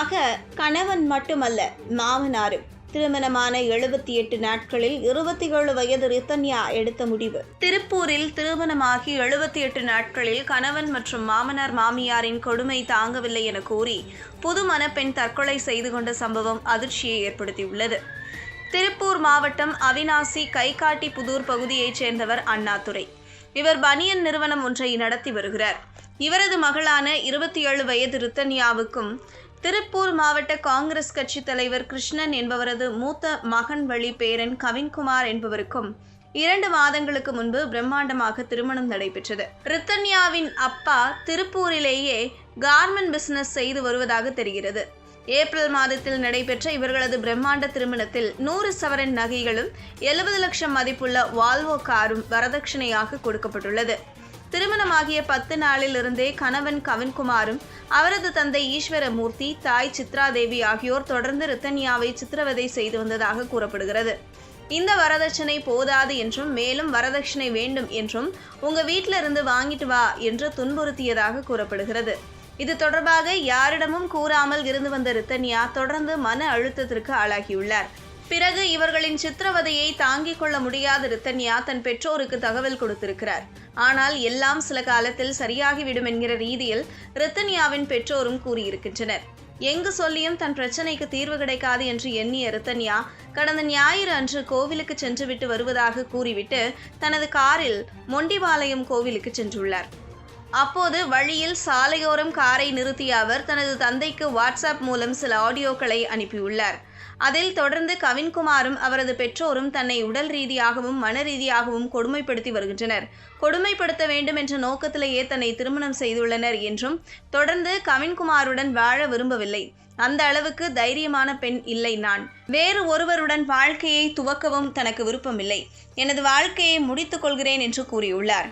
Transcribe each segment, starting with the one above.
இறுதியாக கணவன் மட்டுமல்ல மாமனாரும் திருமணமான எழுபத்தி எட்டு நாட்களில் இருபத்தி ஏழு வயது ரித்தன்யா எடுத்த முடிவு. திருப்பூரில் திருமணமாகி எழுபத்தி எட்டு நாட்களில் கணவன் மற்றும் மாமனார் மாமியாரின் கொடுமை தாங்கவில்லை என கூறி புது மணப்பெண் தற்கொலை செய்து கொண்ட சம்பவம் அதிர்ச்சியை ஏற்படுத்தியுள்ளது. திருப்பூர் மாவட்டம் அவினாசி கைகாட்டி புதூர் பகுதியைச் சேர்ந்தவர் அண்ணாதுரை. இவர் பனியன் நிறுவனம் ஒன்றை நடத்தி வருகிறார். இவரது மகளான இருபத்தி ஏழு வயது ரித்தன்யாவுக்கும் திருப்பூர் மாவட்ட காங்கிரஸ் கட்சி தலைவர் கிருஷ்ணன் என்பவரது மூத்த மகன் வழி பேரன் கவின்குமார் என்பவருக்கும் இரண்டு மாதங்களுக்கு முன்பு பிரம்மாண்டமாக திருமணம் நடைபெற்றது. ரித்தன்யாவின் அப்பா திருப்பூரிலேயே கார்மெண்ட் பிசினஸ் செய்து வருவதாக தெரிகிறது. ஏப்ரல் மாதத்தில் நடைபெற்ற இவர்களது பிரம்மாண்ட திருமணத்தில் நூறு சவரன் நகைகளும் எழுபது லட்சம் மதிப்புள்ள வால்வோ காரும் வரதட்சணையாக கொடுக்கப்பட்டுள்ளது. திருமணமாகிய பத்து நாளில் இருந்தே கணவன் கவின்குமாரும் அவரது தந்தை ஈஸ்வரமூர்த்தி தாய் சித்ராதேவி ஆகியோர் தொடர்ந்து ரித்தன்யாவை சித்திரவதை செய்து வந்ததாக கூறப்படுகிறது. இந்த வரதட்சணை போதாது என்றும் மேலும் வரதட்சணை வேண்டும் என்றும் உங்க வீட்டில இருந்து வாங்கிட்டு வா என்று துன்புறுத்தியதாக கூறப்படுகிறது. இது தொடர்பாக யாரிடமும் கூறாமல் இருந்து வந்த ரித்தன்யா தொடர்ந்து மன அழுத்தத்திற்கு ஆளாகியுள்ளார். பிறகு இவர்களின் சித்திரவதையை தாங்கிக் கொள்ள முடியாத ரித்தன்யா தன் பெற்றோருக்கு தகவல் கொடுத்திருக்கிறார். ஆனால் எல்லாம் சில காலத்தில் சரியாகிவிடும் என்கிற ரீதியில் ரித்தன்யாவின் பெற்றோரும் கூறியிருக்கின்றனர். எங்கு சொல்லியும் தன் பிரச்சனைக்கு தீர்வு கிடைக்காது என்று எண்ணிய ரித்தன்யா கடந்த ஞாயிறு அன்று கோவிலுக்கு சென்றுவிட்டு வருவதாக கூறிவிட்டு தனது காரில் மொண்டிபாளையம் கோவிலுக்கு சென்றுள்ளார். அப்போது வழியில் சாலையோரம் காரை நிறுத்திய அவர் தனது தந்தைக்கு வாட்ஸ்அப் மூலம் சில ஆடியோக்களை அனுப்பியுள்ளார். அதில் தொடர்ந்து கவின்குமாரும் அவரது பெற்றோரும் தன்னை உடல் ரீதியாகவும் மன ரீதியாகவும் கொடுமைப்படுத்தி வருகின்றனர். கொடுமைப்படுத்த வேண்டும் என்ற நோக்கத்திலேயே தன்னை திருமணம் செய்துள்ளனர் என்றும் தொடர்ந்து கவின்குமாருடன் வாழ விரும்பவில்லை. அந்த அளவுக்கு தைரியமான பெண் இல்லை நான். வேறு ஒருவருடன் வாழ்க்கையை துவக்கவும் தனக்கு விருப்பமில்லை. எனது வாழ்க்கையை முடித்துக் கொள்கிறேன் என்று கூறியுள்ளார்.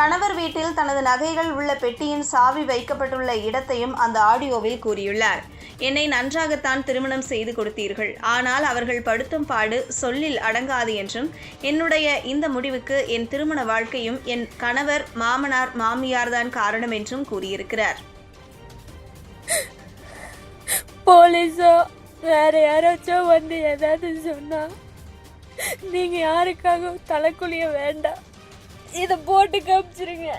கணவர் வீட்டில் தனது நகைகள் உள்ள பெட்டியின் சாவி வைக்கப்பட்டுள்ள இடத்தையும் அந்த ஆடியோவில் கூறியுள்ளார். என்னை நன்றாகத்தான் திருமணம் செய்து கொடுத்தீர்கள். ஆனால் அவர்கள் படுத்தும் பாடு சொல்லில் அடங்காது என்றும் என்னுடைய இந்த முடிவுக்கு என் திருமண வாழ்க்கையும் என் கணவர் மாமனார் மாமியார்தான் காரணம் என்றும் கூறியிருக்கிறார். போலீஸோ வேற யாராச்சும் வந்து ஏதாவது சொன்னா நீங்க யாருக்காகவும் தலைக்குழிய வேண்டாம் இதை போட்டு காமிச்சிருங்க.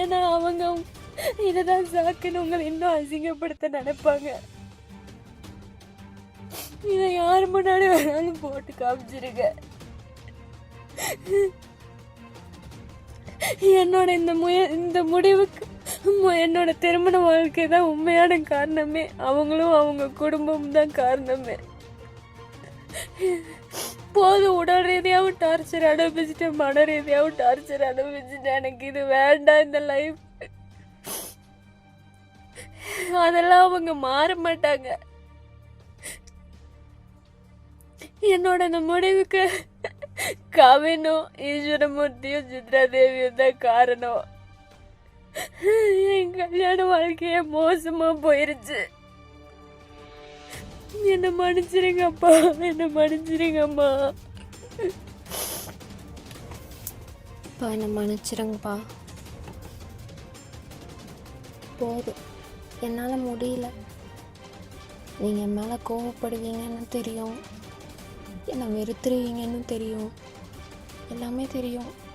ஏன்னா அவங்க இதுதான் சாக்குன்னு உங்களை இன்னும் அசிங்கப்படுத்த நினைப்பாங்க. இதை யார் முன்னாடி வேணாலும் போட்டு காமிச்சிருங்க. என்னோட இந்த முய இந்த முடிவுக்கு என்னோட திருமண வாழ்க்கை தான் உண்மையான காரணமே. அவங்களும் அவங்க குடும்பம் தான் காரணமே. போதும் உடல் ரீதியாகவும் டார்ச்சர் அனுபவிச்சுட்டேன் மன ரீதியாகவும் டார்ச்சர் அனுபவிச்சுட்டேன் எனக்கு இது வேண்டாம் இந்த லைஃப் அதெல்லாம் அவங்க மாற மாட்டாங்க. என்னோட இந்த முடிவுக்கு கவினும் ஈஸ்வரமூர்த்தியும் சித்ராதேவியும் தான் காரணம். என் கல்யாண வாழ்க்கையே மோசமா போயிருச்சு. என்ன மன்னிச்சிருங்கப்பா என்ன மன்னிச்சிருங்கம்மா அப்பா என்னை மன்னிச்சிருங்கப்பா. போதும். என்னால் முடியல. நீங்கள் என் மேலே கோவப்படுவீங்கன்னு தெரியும். என்னை வெறுத்துருவீங்கன்னு தெரியும். எல்லாமே தெரியும்.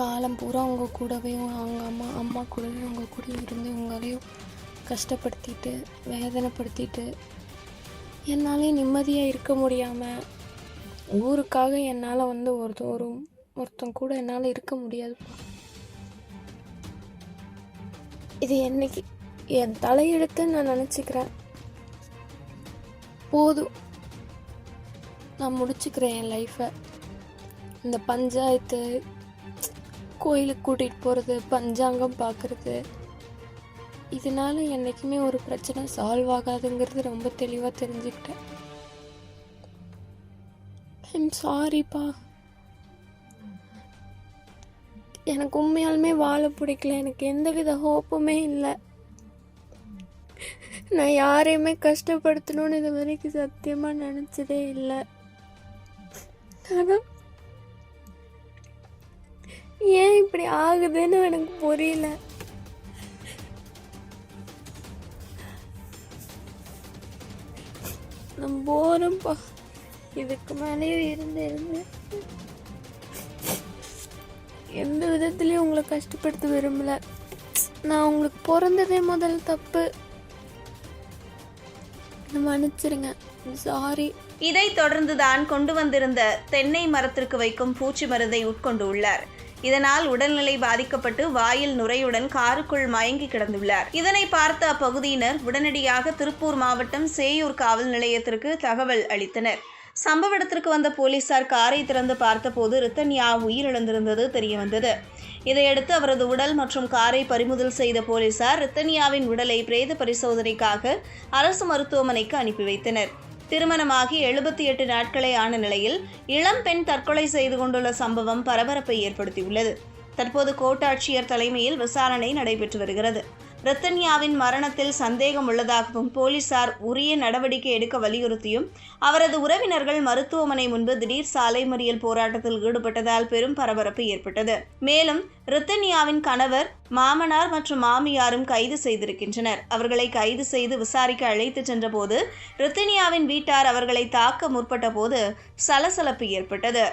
காலம் பூரா உங்கள் கூடவே அவங்க அம்மா அம்மா கூடவே உங்கள் கூட இருந்து உங்களையும் கஷ்டப்படுத்திட்டு வேதனைப்படுத்திட்டு என்னாலே நிம்மதியாக இருக்க முடியாமல் ஊருக்காக என்னால் வந்து ஒரு ஒரு ஒருத்தன் கூட என்னால் இருக்க முடியாது. இது என்னைக்கு என் தலையெழுத்துன்னு நான் நினச்சிக்கிறேன். போதும். நான் முடிச்சுக்கிறேன் என் லைஃப்பை இந்த பஞ்சாயத்து கோயிலுக்கு கூட்டிகிட்டு போகிறது பஞ்சாங்கம் பார்க்குறது இதனால என்றைக்குமே ஒரு பிரச்சனை சால்வ் ஆகாதுங்கிறது ரொம்ப தெளிவாக தெரிஞ்சுக்கிட்டேன். ஐம் சாரிப்பா எனக்கு உண்மையாலுமே வாழ பிடிக்கல. எனக்கு எந்தவித ஹோப்புமே இல்லை. நான் யாரையுமே கஷ்டப்படுத்தணும்னு இது வரைக்கும் சத்தியமாக நினச்சதே இல்லை. ஆனால் ஏன் இப்படி ஆகுதுன்னு எனக்கு புரியல. நம்ம போகிறேன்ப்பா இதுக்கு மேலேயும் இருந்து இருந்து. எந்த விதத்துலேயும் உங்களை கஷ்டப்படுத்த விரும்பலை. நான் உங்களுக்கு பிறந்ததே முதல் தப்பு. மன்னிச்சிருங்க சாரி இதைத் தொடர்ந்துதான் கொண்டு வந்திருந்த தென்னை மரத்திற்கு வைக்கும் பூச்சி மருந்தை உட்கொண்டு உள்ளார். இதனால் உடல்நிலை பாதிக்கப்பட்டு வாயில் நுரையுடன் காருக்குள் மயங்கி கிடந்துள்ளார். இதனை பார்த்த அப்பகுதியினர் உடனடியாக திருப்பூர் மாவட்டம் சேயூர் காவல் நிலையத்திற்கு தகவல் அளித்தனர். சம்பவ இடத்திற்கு வந்த போலீசார் காரை திறந்து பார்த்தபோது ரித்தன்யா உயிரிழந்திருந்தது தெரியவந்தது. இதையடுத்து அவரது உடல் மற்றும் காரை பறிமுதல் செய்த போலீசார் ரித்தனியாவின் உடலை பிரேத பரிசோதனைக்காக அரசு மருத்துவமனைக்கு அனுப்பி வைத்தனர். திருமணமாகி எழுபத்தி எட்டு நாட்களே ஆன நிலையில் இளம் பெண் தற்கொலை செய்து கொண்டுள்ள சம்பவம் பரபரப்பை ஏற்படுத்தியுள்ளது. தற்போது கோட்டாட்சியர் தலைமையில் விசாரணை நடைபெற்று வருகிறது. ரத்தன்யாவின் மரணத்தில் சந்தேகம் உள்ளதாகவும் போலீசார் உரிய நடவடிக்கை எடுக்க வலியுறுத்தியும் அவரது உறவினர்கள் மருத்துவமனை முன்பு திடீர் சாலை மறியல் போராட்டத்தில் ஈடுபட்டதால் பெரும் பரபரப்பு ஏற்பட்டது. மேலும் ரித்தன்யாவின் கணவர் மாமனார் மற்றும் மாமியாரும் கைது செய்திருக்கின்றனர். அவர்களை கைது செய்து விசாரிக்க அழைத்து சென்றபோது ரித்தன்யாவின் வீட்டார் அவர்களை தாக்க முற்பட்ட போது சலசலப்பு ஏற்பட்டது.